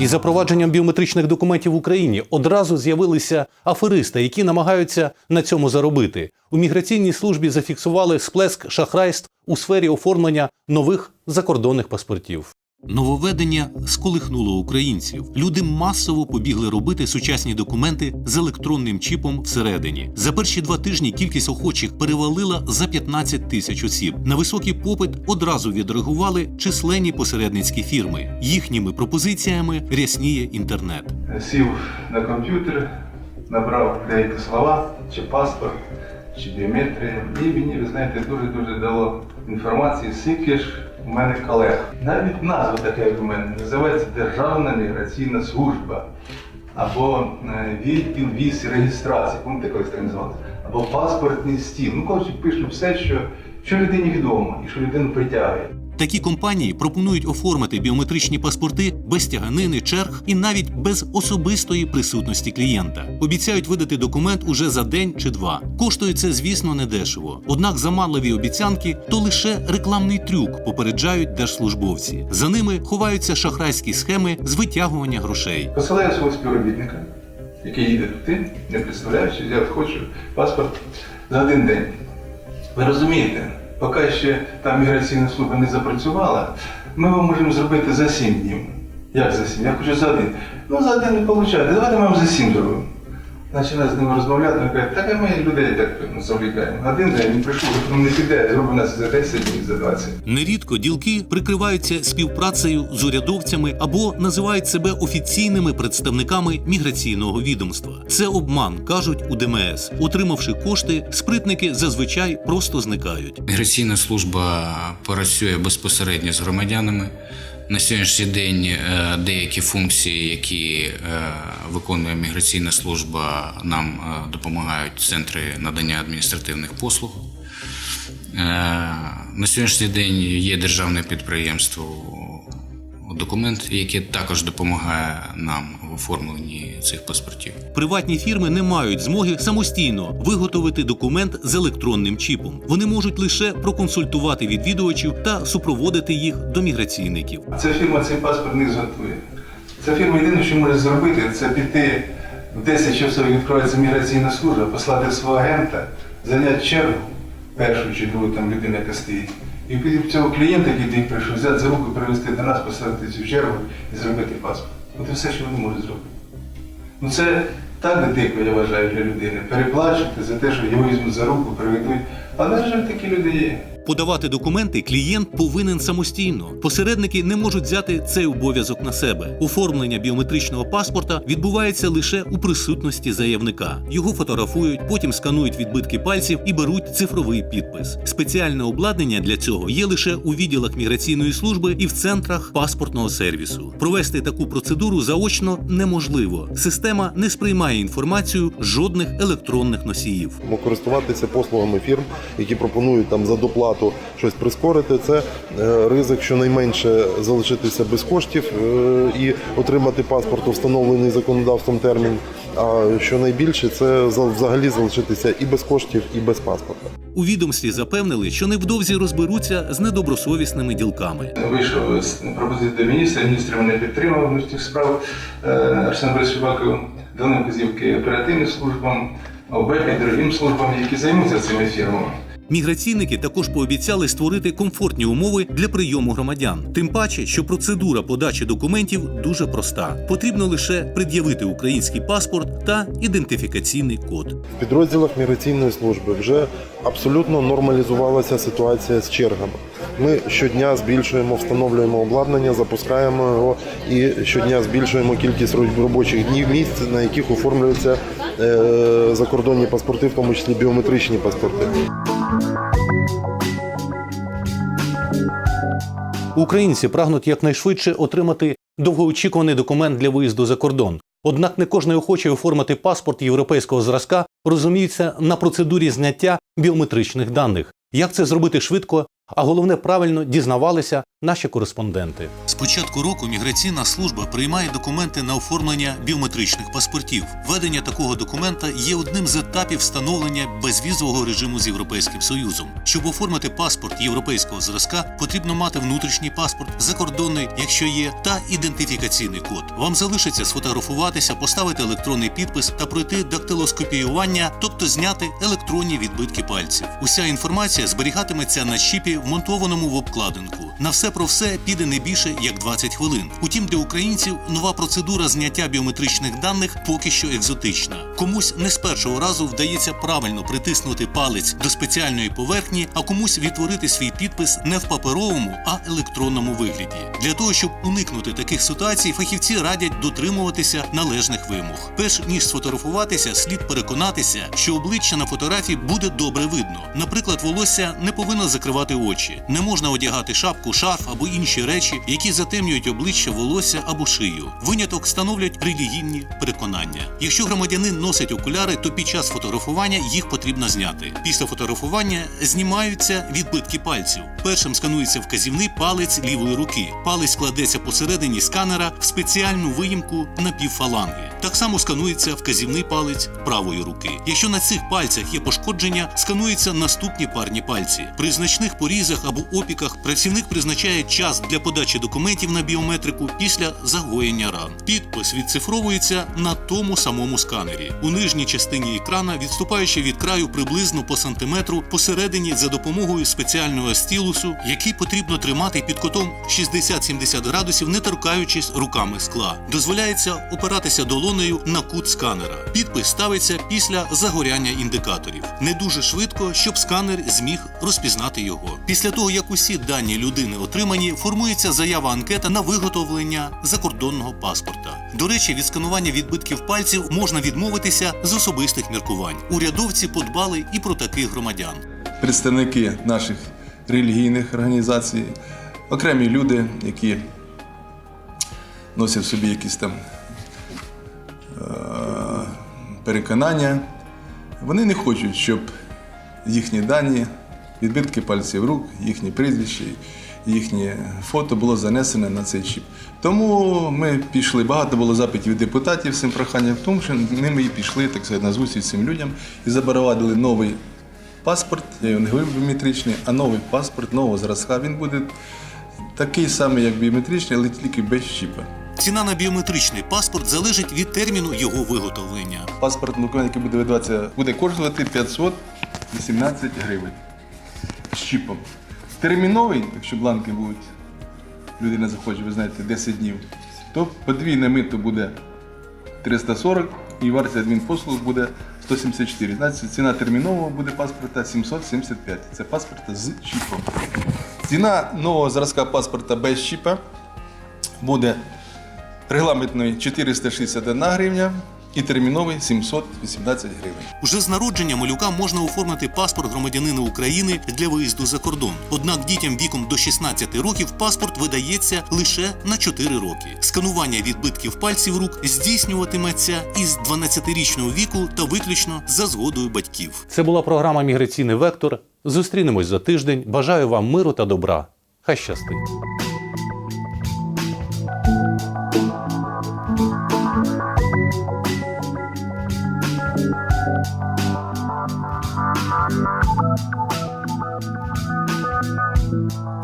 Із запровадженням біометричних документів в Україні одразу з'явилися аферисти, які намагаються на цьому заробити. У міграційній службі зафіксували сплеск шахрайств у сфері оформлення нових закордонних паспортів. Нововведення сколихнуло українців. Люди масово побігли робити сучасні документи з електронним чіпом всередині. За перші два тижні кількість охочих перевалила за 15 тисяч осіб. На високий попит одразу відреагували численні посередницькі фірми. Їхніми пропозиціями рясніє інтернет. сів на комп'ютер, набрав деякі слова, чи паспорт, чи біометрія. І мені, ви знаєте, дуже-дуже дало інформації, скільки ж у мене колег. Навіть назва така, як у мене, називається Державна міграційна служба. Або е, відділ віз реєстрації, пам'ятаєте, колись так називалося? Або паспортний стіл. Ну, коротше, пишуть все, що, що людині відомо і що людину притягує. Такі компанії пропонують оформити біометричні паспорти без тяганини, черг і навіть без особистої присутності клієнта. Обіцяють видати документ уже за день чи два. Коштує це, звісно, недешево. Однак заманливі обіцянки то лише рекламний трюк, попереджають держслужбовці. За ними ховаються шахрайські схеми з витягування грошей. Посилаю свого співробітника, який їде туди, не представляючи, я хочу паспорт за один день. Ви розумієте, поки ще там міграційна служба не запрацювала, ми його можемо зробити за 7 днів. Як за 7? Я хочу за один. Ну, за один не виходить. Давайте ми вам за 7 зробимо. Починаю з ними розмовляти, він каже, так а ми людей так ну, завлікаємо. Один день він прийшов, ну не піде, зробимо нас за 10 днів, за 20. Нерідко ділки прикриваються співпрацею з урядовцями або називають себе офіційними представниками міграційного відомства. Це обман, кажуть у ДМС. Отримавши кошти, спритники зазвичай просто зникають. Міграційна служба працює безпосередньо з громадянами. На сьогоднішній день е, деякі функції, які е, виконує міграційна служба, нам е, допомагають центри надання адміністративних послуг. На сьогоднішній день є державне підприємство документ, яке також допомагає нам в оформленні цих паспортів. Приватні фірми не мають змоги самостійно виготовити документ з електронним чіпом. Вони можуть лише проконсультувати відвідувачів та супроводити їх до міграційників. Ця фірма цей паспорт не зготує. Ця фірма єдине, що може зробити, це піти в 10 часов відкривається міграційна служба, послати свого агента, зайняти чергу, першу чи другу там людина, яка стоїть. І під цього клієнта, який до прийшов, взяти за руку, привезти до нас, поставити цю чергу і зробити паспорт. От і все, що вони можуть зробити. Ну це так дико, я вважаю, для людини. Переплачувати за те, що його візьмуть за руку, приведуть. Але, ж такі люди є. Подавати документи клієнт повинен самостійно. Посередники не можуть взяти цей обов'язок на себе. Оформлення біометричного паспорта відбувається лише у присутності заявника. Його фотографують, потім сканують відбитки пальців і беруть цифровий підпис. Спеціальне обладнання для цього є лише у відділах міграційної служби і в центрах паспортного сервісу. Провести таку процедуру заочно неможливо. Система не сприймає інформацію жодних електронних носіїв. Користуватися послугами фірм, які пропонують там за доплату щось прискорити, це е, ризик щонайменше залишитися без коштів е, і отримати паспорт у встановлений законодавством термін. А щонайбільше це за- взагалі залишитися і без коштів, і без паспорта. У відомстві запевнили, що невдовзі розберуться з недобросовісними ділками. Вийшов з пропозиції до міністра, міністр мене підтримав внутрішніх справ е, Арсен Борисович дали вказівки оперативним службам, ОБЕП і другим службам, які займуться цими фірмами. Міграційники також пообіцяли створити комфортні умови для прийому громадян. Тим паче, що процедура подачі документів дуже проста. Потрібно лише пред'явити український паспорт та ідентифікаційний код. В підрозділах міграційної служби вже абсолютно нормалізувалася ситуація з чергами. Ми щодня збільшуємо, встановлюємо обладнання, запускаємо його і щодня збільшуємо кількість робочих днів місць, на яких оформлюються е, закордонні паспорти, в тому числі біометричні паспорти. Українці прагнуть якнайшвидше отримати довгоочікуваний документ для виїзду за кордон. Однак не кожен охоче оформити паспорт європейського зразка розуміється на процедурі зняття біометричних даних. Як це зробити швидко, а головне правильно дізнавалися наші кореспонденти. З початку року міграційна служба приймає документи на оформлення біометричних паспортів. Введення такого документа є одним з етапів встановлення безвізового режиму з Європейським Союзом. Щоб оформити паспорт європейського зразка, потрібно мати внутрішній паспорт, закордонний, якщо є, та ідентифікаційний код. Вам залишиться сфотографуватися, поставити електронний підпис та пройти дактилоскопіювання, тобто зняти електронні відбитки пальців. Уся інформація зберігатиметься на вмонтованому в обкладинку. На все про все піде не більше як 20 хвилин. Утім, для українців нова процедура зняття біометричних даних поки що екзотична. Комусь не з першого разу вдається правильно притиснути палець до спеціальної поверхні, а комусь відтворити свій підпис не в паперовому, а електронному вигляді. Для того щоб уникнути таких ситуацій, фахівці радять дотримуватися належних вимог. Перш ніж сфотографуватися, слід переконатися, що обличчя на фотографії буде добре видно. Наприклад, волосся не повинно закривати очі, не можна одягати шапку, шарф або інші речі, які затемнюють обличчя, волосся або шию. Виняток становлять релігійні переконання. Якщо громадянин носить окуляри, то під час фотографування їх потрібно зняти. Після фотографування знімаються відбитки пальців. Першим сканується вказівний палець лівої руки. Палець кладеться посередині сканера в спеціальну виїмку на півфаланги. Так само сканується вказівний палець правої руки. Якщо на цих пальцях є пошкодження, скануються наступні парні пальці. При значних порізах або опіках працівник призначає час для подачі документів на біометрику після загоєння ран. Підпис відцифровується на тому самому сканері. У нижній частині екрана, відступаючи від краю приблизно по сантиметру, посередині за допомогою спеціального стілусу, який потрібно тримати під кутом 60-70 градусів, не торкаючись руками скла. Дозволяється опиратися долонею на кут сканера. Підпис ставиться після загоряння індикаторів. Не дуже швидко, щоб сканер зміг розпізнати його. Після того, як усі дані людини отримані, формується заява анкета на виготовлення закордонного паспорта. До речі, від сканування відбитків пальців можна відмовитися з особистих міркувань. Урядовці подбали і про таких громадян. представники наших релігійних організацій, окремі люди, які носять собі якісь там е, переконання, вони не хочуть, щоб їхні дані, відбитки пальців рук, їхні прізвища, їхнє фото було занесене на цей чіп. Тому ми пішли, багато було запитів від депутатів з цим проханням, в тому що ними і пішли, так сказати, на зустріч цим людям і запровадили новий паспорт, я його не говорю біометричний, а новий паспорт нового зразка. Він буде такий самий, як біометричний, але тільки без чіпа. Ціна на біометричний паспорт залежить від терміну його виготовлення. Паспорт який буде видаватися, буде коштувати 518 гривень чіпом. Терміновий, якщо бланки будуть, людина захоче, ви знаєте, 10 днів, то подвійне мито буде 340 і вартість адмінпослуг буде 174. Значить, ціна термінового буде паспорта 775. Це паспорта з чіпом. Ціна нового зразка паспорта без чіпа буде регламентної 461 гривня і терміновий 718 гривень. Уже з народження малюка можна оформити паспорт громадянина України для виїзду за кордон. Однак дітям віком до 16 років паспорт видається лише на 4 роки. Сканування відбитків пальців рук здійснюватиметься із 12-річного віку та виключно за згодою батьків. Це була програма Міграційний вектор. Зустрінемось за тиждень. Бажаю вам миру та добра. Хай щастить. Thank you.